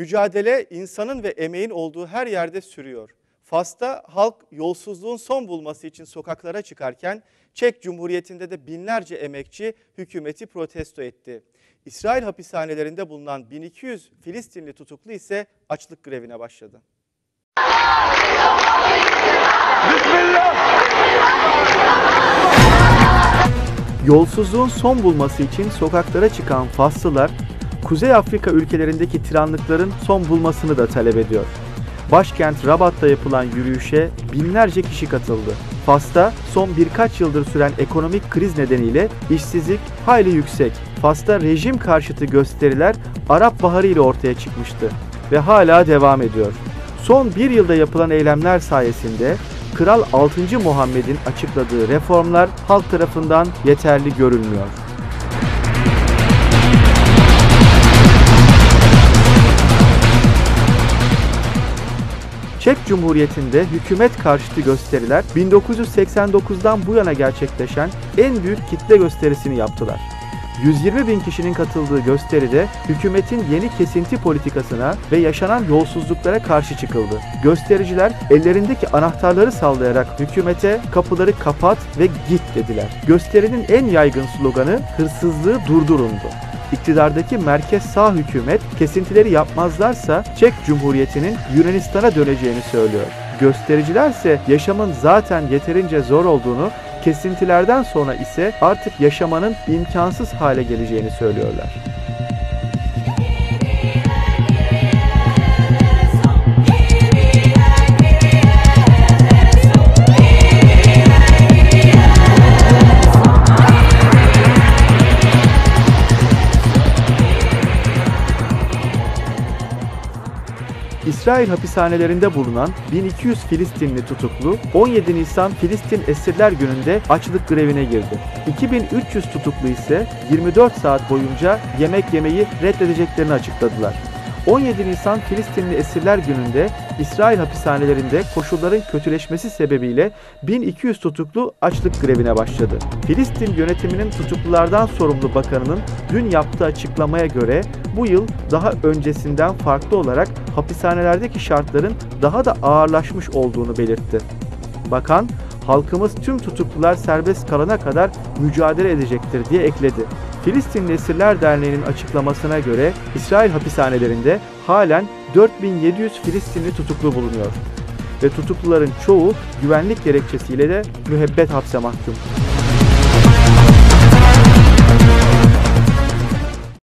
Mücadele insanın ve emeğin olduğu her yerde sürüyor. Fas'ta halk yolsuzluğun son bulması için sokaklara çıkarken Çek Cumhuriyeti'nde de binlerce emekçi hükümeti protesto etti. İsrail hapishanelerinde bulunan 1200 Filistinli tutuklu ise açlık grevine başladı. Yolsuzluğun son bulması için sokaklara çıkan Faslılar, Kuzey Afrika ülkelerindeki tiranlıkların son bulmasını da talep ediyor. Başkent Rabat'ta yapılan yürüyüşe binlerce kişi katıldı. Fas'ta son birkaç yıldır süren ekonomik kriz nedeniyle işsizlik hayli yüksek. Fas'ta rejim karşıtı gösteriler Arap Baharı ile ortaya çıkmıştı ve hala devam ediyor. Son bir yılda yapılan eylemler sayesinde Kral 6. Muhammed'in açıkladığı reformlar halk tarafından yeterli görülmüyor. Çek Cumhuriyeti'nde hükümet karşıtı gösteriler 1989'dan bu yana gerçekleşen en büyük kitle gösterisini yaptılar. 120 bin kişinin katıldığı gösteride hükümetin yeni kesinti politikasına ve yaşanan yolsuzluklara karşı çıkıldı. Göstericiler ellerindeki anahtarları sallayarak hükümete kapıları kapat ve git dediler. Gösterinin en yaygın sloganı hırsızlığı durdurundu. İktidardaki merkez sağ hükümet kesintileri yapmazlarsa Çek Cumhuriyeti'nin Yunanistan'a döneceğini söylüyor. Göstericiler ise yaşamın zaten yeterince zor olduğunu, kesintilerden sonra ise artık yaşamanın imkansız hale geleceğini söylüyorlar. İsrail hapishanelerinde bulunan 1200 Filistinli tutuklu 17 Nisan Filistin Esirler Günü'nde açlık grevine girdi. 2300 tutuklu ise 24 saat boyunca yemek yemeyi reddedeceklerini açıkladılar. 17 Nisan Filistinli Esirler Günü'nde İsrail hapishanelerinde koşulların kötüleşmesi sebebiyle 1200 tutuklu açlık grevine başladı. Filistin yönetiminin tutuklulardan sorumlu bakanının dün yaptığı açıklamaya göre bu yıl daha öncesinden farklı olarak hapishanelerdeki şartların daha da ağırlaşmış olduğunu belirtti. Bakan, halkımız tüm tutuklular serbest kalana kadar mücadele edecektir diye ekledi. Filistinli Esirler Derneği'nin açıklamasına göre İsrail hapishanelerinde halen 4700 Filistinli tutuklu bulunuyor ve tutukluların çoğu güvenlik gerekçesiyle de müebbet hapse mahkum.